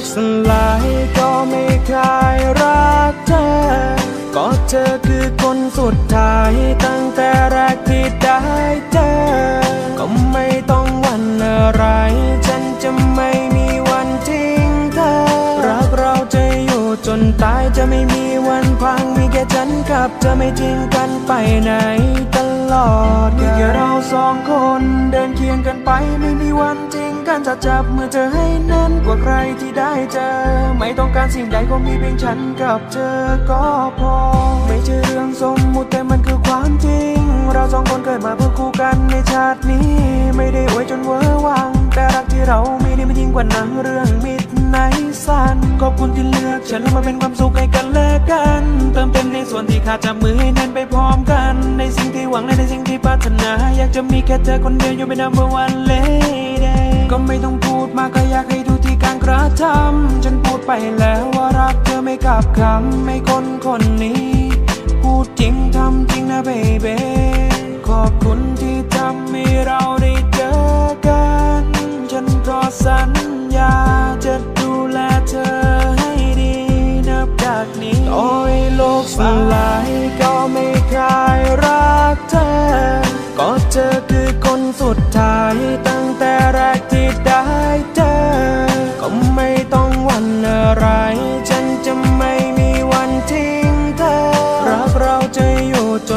กสลายก็ไม่คลายรักเธอ ก็เธอคือคนสุดท้ายตั้งแต่แรกที่ได้เจอ ก็ไม่ต้องหวันอะไร ฉันจะไม่มีวันทิ้งเธอ รักเราจะอยู่จนตายจะไม่มีวันพังมีแค่ฉันกับเธอไม่ทิ้งกันไปไหนตลอดมีแค่เราสองคนเดินเคียงกันไปไม่มีวัน กันจะจับมือเธอให้แน่นกว่าใครที่ได้เจอ ไม่ต้องการสิ่งใดก็มีเพียงฉันกับเธอก็พอ ไม่ใช่เรื่องสมมุติแต่มันคือความจริง เราสองคนเกิดมาเพื่อคู่กันในชาตินี้ ไม่ได้อวยจนเวอร์วัง แต่รักที่เรามีนี่มันยิ่งกว่าหนังเรื่องมิดในสันขอบคุณที่เลือกฉันแล้มาเป็นความสุขให้กันและกัน เติมเต็มในส่วนที่ขาดจับมือให้แน่นไปพร้อมกัน ในสิ่งที่หวังและในสิ่งที่ปรารถนา อยากจะมีแค่เธอคนเดียวอยู่เป็น number one lady ก็ไม่ต้องพูดมากก็อยากให้ดูที่การกระทำฉันพูดไปแล้วว่ารักเธอไม่กลับคำไม่คนคนนี้ พูดจริงทำจริงนะเบเบขอบคุณที่ทำให้เราได้เจอกัน ฉันก็สัญญาจะดูแลเธอให้ดีนับจากนี้โอ้ยโลกสลายก็ไม่คลายรักเธอ ก็เธอคือคนสุดท้ายตั้ง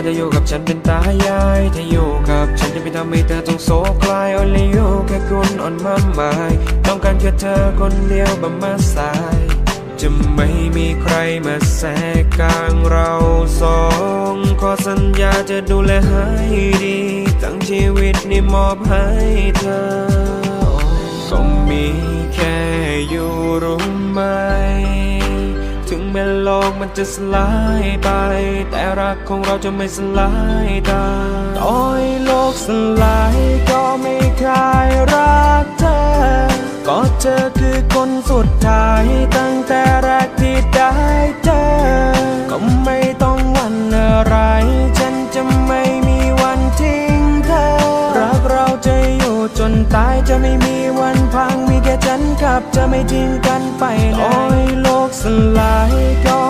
ว่าจะอยู่กับฉันเป็นตายาย ถ้าอยู่กับฉันจะไม่ทำให้เธอต้องโศกลาย only you แค่คุณอ่อนมาหมาย ต้องการแค่เธอคนเดียวบำมาสาย จะไม่มีใครมาแทรกกลางเราสอง ขอสัญญาจะดูแลให้ดี ทั้งชีวิตนี้มอบให้เธอ ก็มีแค่อยู่รู้ไหมถึง มันจะสลายไป แต่รักของเราจะไม่สลายตามโอ้ยโลกสลายก็ไม่คลายรักเธอ ก็เธอคือคนสุดท้ายตั้งแต่แรกที่ได้เจอ ก็ไม่ต้องหวันอะไร ฉันจะไม่มีวันทิ้งเธอ รักเราจะอยู่จนตายจะไม่มีวันพังมีแค่ฉันกับเธอไม่ทิ้งกันไปไหนโอ้ยโลกสลายก็